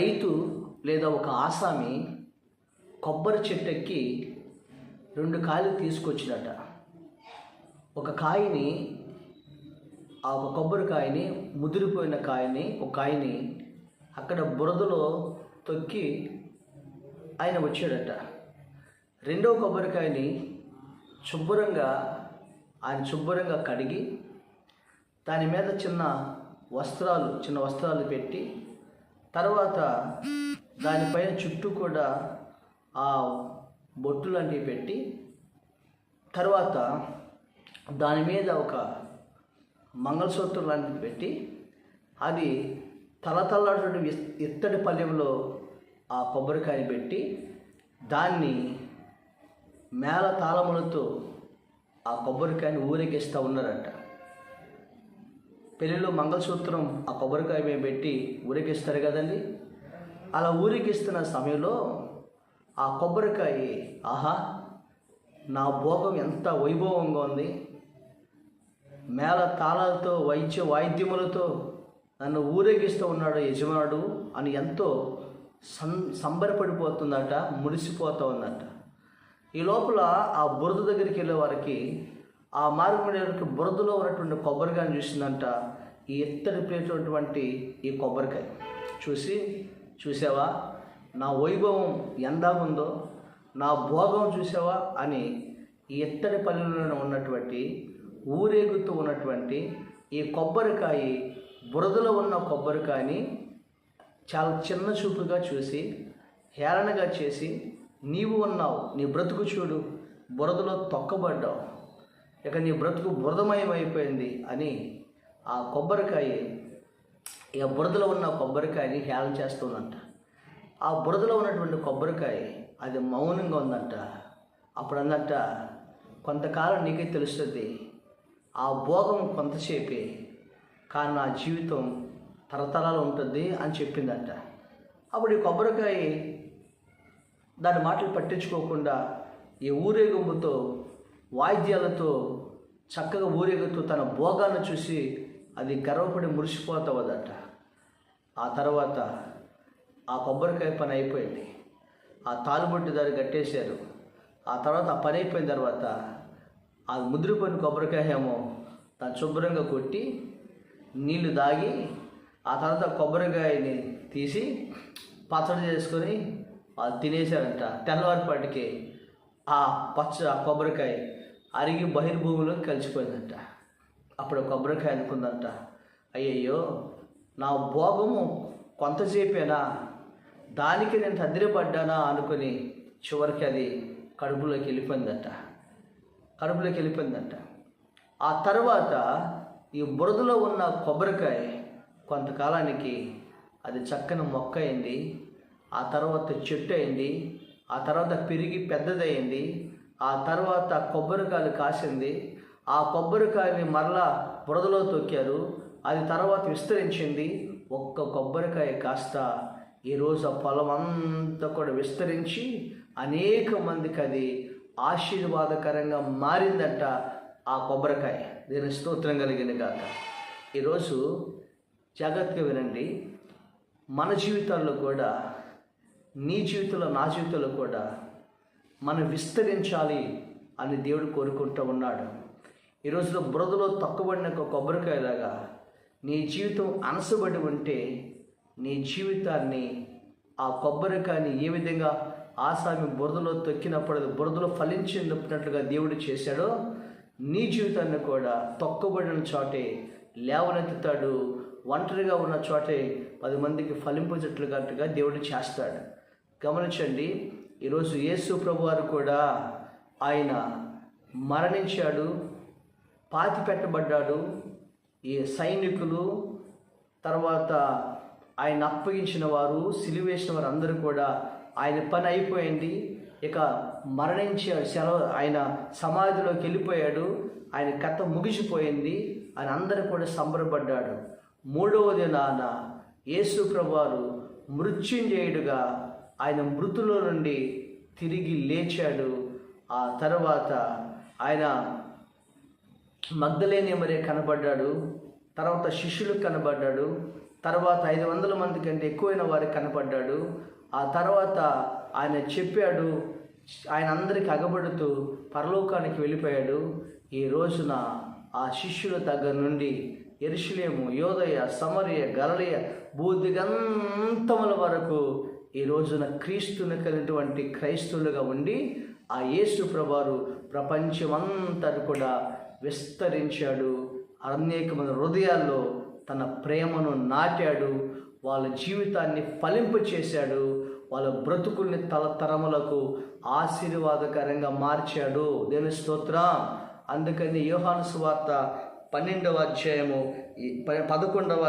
రైతు లేదా ఒక ఆసామి కొబ్బరి చెట్టెక్కి రెండు కాయలు తీసుకొచ్చినట. ఒక కాయని ఆ ఒక కొబ్బరికాయని ముదిరిపోయిన కాయని ఒక కాయని అక్కడ బురదలో తొక్కి ఆయన వచ్చాడట. రెండవ కొబ్బరికాయని శుభ్రంగా ఆయన శుభ్రంగా కడిగి దాని మీద చిన్న వస్త్రాలు చిన్న వస్త్రాలు పెట్టి తర్వాత దానిపైన చుట్టూ కూడా ఆ బొట్టు లాంటివి పెట్టి తర్వాత దాని మీద ఒక మంగళసూత్రం లాంటిది పెట్టి అది తలతల్లాడు ఇత్తడి పల్లెంలో ఆ కొబ్బరికాయని పెట్టి దాన్ని మేళ తాళములతో ఆ కొబ్బరికాయని ఊరేగిస్తూ ఉన్నారట. పెళ్ళిలో మంగళసూత్రం ఆ కొబ్బరికాయ మీద పెట్టి ఊరేగిస్తారు కదండి? అలా ఊరేగిస్తున్న సమయంలో ఆ కొబ్బరికాయ ఆహా నా భోగం ఎంత వైభవంగా ఉంది. మేళ తాళాలతో వైద్య వాయిద్యములతో నన్ను ఊరేగిస్తూ ఉన్నాడు యజమానుడు అని ఎంతో సం సంబరపడిపోతుందట మురిసిపోతూ ఉందట. ఈ లోపల ఆ బురద దగ్గరికి వెళ్ళే వారికి ఆ మార్గం బురదలో ఉన్నటువంటి కొబ్బరికాయని చూసిందంట. ఈ ఎత్తడి ప్లేటువంటి ఈ కొబ్బరికాయ. చూసి చూసావా? నా వైభవం ఎందా ఉందో నా భోగం చూసావా అని ఈ ఎత్తడి పల్లెలో ఉన్నటువంటి ఊరేగుతూ ఉన్నటువంటి ఈ కొబ్బరికాయ బురదలో ఉన్న కొబ్బరికాయని చాలా చిన్న చూపుగా చూసి హేళనగా చేసి నీవు ఉన్నావు నీ బ్రతుకు చూడు బురదలో తొక్కబడ్డావు. ఇక నీ బ్రతుకు బురదమయం అయిపోయింది అని ఆ కొబ్బరికాయ ఇక బురదలో ఉన్న కొబ్బరికాయని హేళన చేస్తుందంట. ఆ బురదలో ఉన్నటువంటి కొబ్బరికాయ అది మౌనంగా ఉందంట. అప్పుడు అందంట కొంతకాలం నీకే తెలుస్తుంది ఆ భోగం కొంతసేపే కానీ నా జీవితం తరతరాలు ఉంటుంది అని చెప్పిందంట. అప్పుడు ఈ కొబ్బరికాయ దాని మాటలు పట్టించుకోకుండా ఈ ఊరేగింపుతో వాయిద్యాలతో చక్కగా ఊరేగుతూ తన భోగాన్ని చూసి అది గర్వపడి మురిసిపోతావదట. ఆ తర్వాత ఆ కొబ్బరికాయ పని అయిపోయింది. ఆ తాలుబొట్టు దారి కట్టేశారు. ఆ తర్వాత ఆ పని అయిపోయిన తర్వాత ఆ ముద్రపోయిన కొబ్బరికాయ ఏమో దాన్ని శుభ్రంగా కొట్టి నీళ్ళు దాగి ఆ తర్వాత కొబ్బరికాయని తీసి పచ్చడి చేసుకొని వాళ్ళు తినేశారంట. తెల్లవారిపాటికి ఆ పచ్చ ఆ కొబ్బరికాయ అరిగి బహిర్భూమిలో కలిసిపోయిందంట. అప్పుడు కొబ్బరికాయ అనుకుందంట అయ్యయ్యో నా భోగము కొంతసేపేనా దానికి నేను తద్దిరపడ్డానా? అనుకుని చివరికి అది కడుపులోకి వెళ్ళిపోయిందంట. కడుపులోకి వెళ్ళిపోయిందంట. ఆ తర్వాత ఈ బురదలో ఉన్న కొబ్బరికాయ కొంతకాలానికి అది చక్కని మొక్క అయింది ఆ తర్వాత చెట్టు అయింది ఆ తర్వాత పెరిగి పెద్దదయ్యింది ఆ తర్వాత కొబ్బరికాయలు కాసింది. ఆ కొబ్బరికాయని మరలా బురదలో తొక్కారు. అది తర్వాత విస్తరించింది. ఒక్క కొబ్బరికాయ కాస్త ఈరోజు ఆ పొలం అంతా కూడా విస్తరించి అనేక మందికి అది ఆశీర్వాదకరంగా మారిందంట ఆ కొబ్బరికాయ. దీని స్తోత్రం కలిగింది కాక ఈరోజు జాగ్రత్తగా వినండి. మన జీవితాల్లో కూడా నీ జీవితంలో నా జీవితంలో కూడా మనం విస్తరించాలి అని దేవుడు కోరుకుంటూ ఉన్నాడు. ఈ రోజులో బురదలో తక్కువబడిన ఒక కొబ్బరికాయలాగా నీ జీవితం అనసబడి ఉంటే నీ జీవితాన్ని ఆ కొబ్బరికాయని ఏ విధంగా ఆసామి బురదలో తొక్కినప్పుడు అది బురదలో ఫలించినట్టుగా దేవుడు చేశాడో నీ జీవితాన్ని కూడా తొక్కబడిన చోటే లేవనెత్తుతాడు. ఒంటరిగా ఉన్న చోటే పది మందికి ఫలింపజట్లుగా దేవుడు చేస్తాడు. గమనించండి ఈరోజు యేసు ప్రభు వారు కూడా ఆయన మరణించాడు పాతి పెట్టబడ్డాడు ఈ సైనికులు తర్వాత ఆయన అప్పగించిన వారు సిలివేసిన వారు అందరూ కూడా ఆయన పని అయిపోయింది. ఇక మరణించే సెలవు ఆయన సమాధిలోకి వెళ్ళిపోయాడు. ఆయన కథ ముగిసిపోయింది ఆయన అందరూ కూడా సంబరపడ్డాడు మూడవ దినాన యేసు ప్రభువారు మృత్యుంజయుడుగా ఆయన మృతుల నుండి తిరిగి లేచాడు. ఆ తర్వాత ఆయన మగ్ధలేని మరే కనబడ్డాడు. తర్వాత శిష్యులకు కనబడ్డాడు. తర్వాత ఐదు వందల మంది కంటే ఎక్కువైన వారికి కనపడ్డాడు ఆ తర్వాత ఆయన చెప్పాడు ఆయన అందరికి అగబడుతూ పరలోకానికి వెళ్ళిపోయాడు. ఈ రోజున ఆ శిష్యుల దగ్గర నుండి ఎరుషులేము యోదయ సమరయ గలయ బూదిగంతముల వరకు ఈ రోజున క్రీస్తుని కలిగినటువంటి క్రైస్తవులుగా ఉండి ఆ యేసు ప్రభారు ప్రపంచమంతా కూడా విస్తరించాడు. అనేకమైన హృదయాల్లో తన ప్రేమను నాటాడు. వాళ్ళ జీవితాన్ని ఫలింపు చేశాడు. వాళ్ళ బ్రతుకుల్ని తలతరములకు ఆశీర్వాదకరంగా మార్చాడు. దేని స్తోత్రం. అందుకని యోహాను సువార్త పన్నెండవ అధ్యాయము పదకొండవ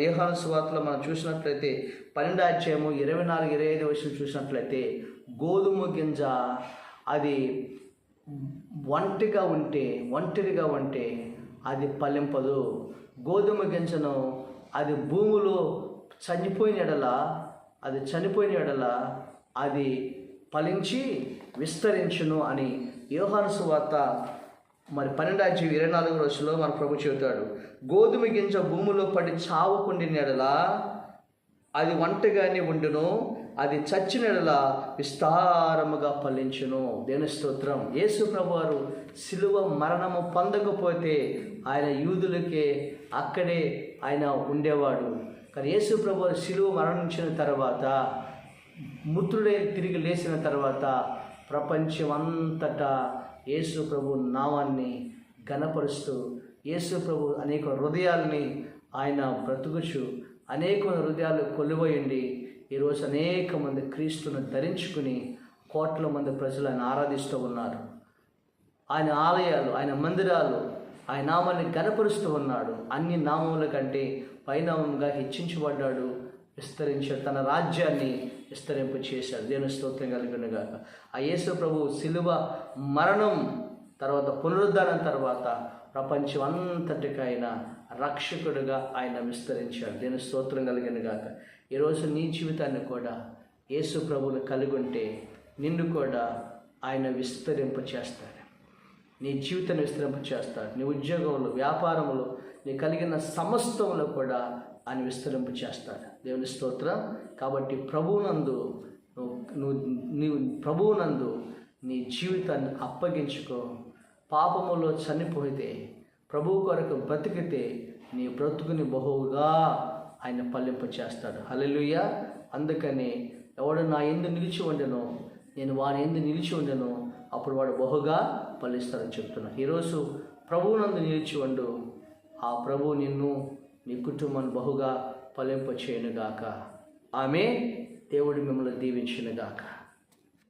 ఏహాను సువార్తలో మనం చూసినట్లయితే పన్నెండు అధ్యాయము ఇరవై నాలుగు ఇరవై ఐదు వర్షం చూసినట్లయితే గోధుమ గింజ అది ఒంటిగా ఉంటే ఒంటరిగా ఉంటే అది పలింపదు గోధుమ గింజను అది భూమిలో చనిపోయిన ఎడల అది చనిపోయిన ఎడల అది ఫలించి విస్తరించును అని యోహాను సువార్త మరి పన్నెండాజ్యం ఇరవై నాలుగు రోజుల్లో మన ప్రభు చెబుతాడు గోధుమ గింజ భూమిలో పడి చావుకుండి నెడలా అది వంటగానే ఉండును అది చచ్చి ఎడల విస్తారముగా ఫలించును. దేని స్తోత్రం. యేసు ప్రభువారు సిలువ మరణము పొందకపోతే ఆయన యూదులకే అక్కడే ఆయన ఉండేవాడు. కానీ యేసు ప్రభువారు సిలువ మరణించిన తర్వాత మృతుడే తిరిగి లేచిన తర్వాత ప్రపంచం అంతటా యేసు ప్రభు నామాన్ని ఘనపరుస్తూ యేసు ప్రభు అనేక హృదయాల్ని ఆయన బ్రతుకుచు అనేక హృదయాలు కొలువయండి ఈరోజు అనేక మంది క్రీస్తును ధరించుకుని కోట్ల మంది ప్రజలు ఆయన ఆరాధిస్తూ ఉన్నారు. ఆయన ఆలయాలు ఆయన మందిరాలు ఆయన నామాన్ని గనపరుస్తూ ఉన్నాడు. అన్ని నామముల కంటే పైనామంగా హెచ్చించబడ్డాడు. విస్తరించాడు. తన రాజ్యాన్ని విస్తరింపు చేశాడు. దేవుని స్తోత్రం కలిగినగాక ఆ యేసు ప్రభు శిలువ మరణం తర్వాత పునరుద్ధానం తర్వాత ప్రపంచం అంతటికి ఆయన రక్షకుడుగా ఆయన విస్తరించాడు. దేని స్తోత్రం కలిగిన గాక. ఈరోజు నీ జీవితాన్ని కూడా యేసు ప్రభువుని కలిగి ఉంటే నిన్ను కూడా ఆయన విస్తరింప చేస్తాడు. నీ జీవితాన్ని విస్తరింప చేస్తాడు. నీ ఉద్యోగంలో వ్యాపారంలో నీ కలిగిన సమస్తంలో కూడా ఆయన విస్తరింపు చేస్తాడు. దేవుని స్తోత్రం. కాబట్టి ప్రభువునందు నువ్వు నువ్వు నీవు ప్రభువునందు నీ జీవితాన్ని అప్పగించుకో. పాపములో చనిపోతే ప్రభువు కొరకు బ్రతికితే నీ బ్రతుకుని బహువుగా ఆయన పల్లింప చేస్తాడు. హల్లెలూయ. అందుకని ఎవడు నా ఎందు నిలిచి ఉండను నేను వాని ఎందు నిలిచి ఉండను అప్పుడు వాడు బహుగా ఫలిస్తాడని చెప్తున్నా ఈరోజు ప్రభువునందు నిలిచి ఉండు. ఆ ప్రభువు నిన్ను నీ కుటుంబాన్ని బహుగా ఫలింపచేయనుగాక. ఆమె దేవుడు మిమ్మల్ని దీవించునుగాక.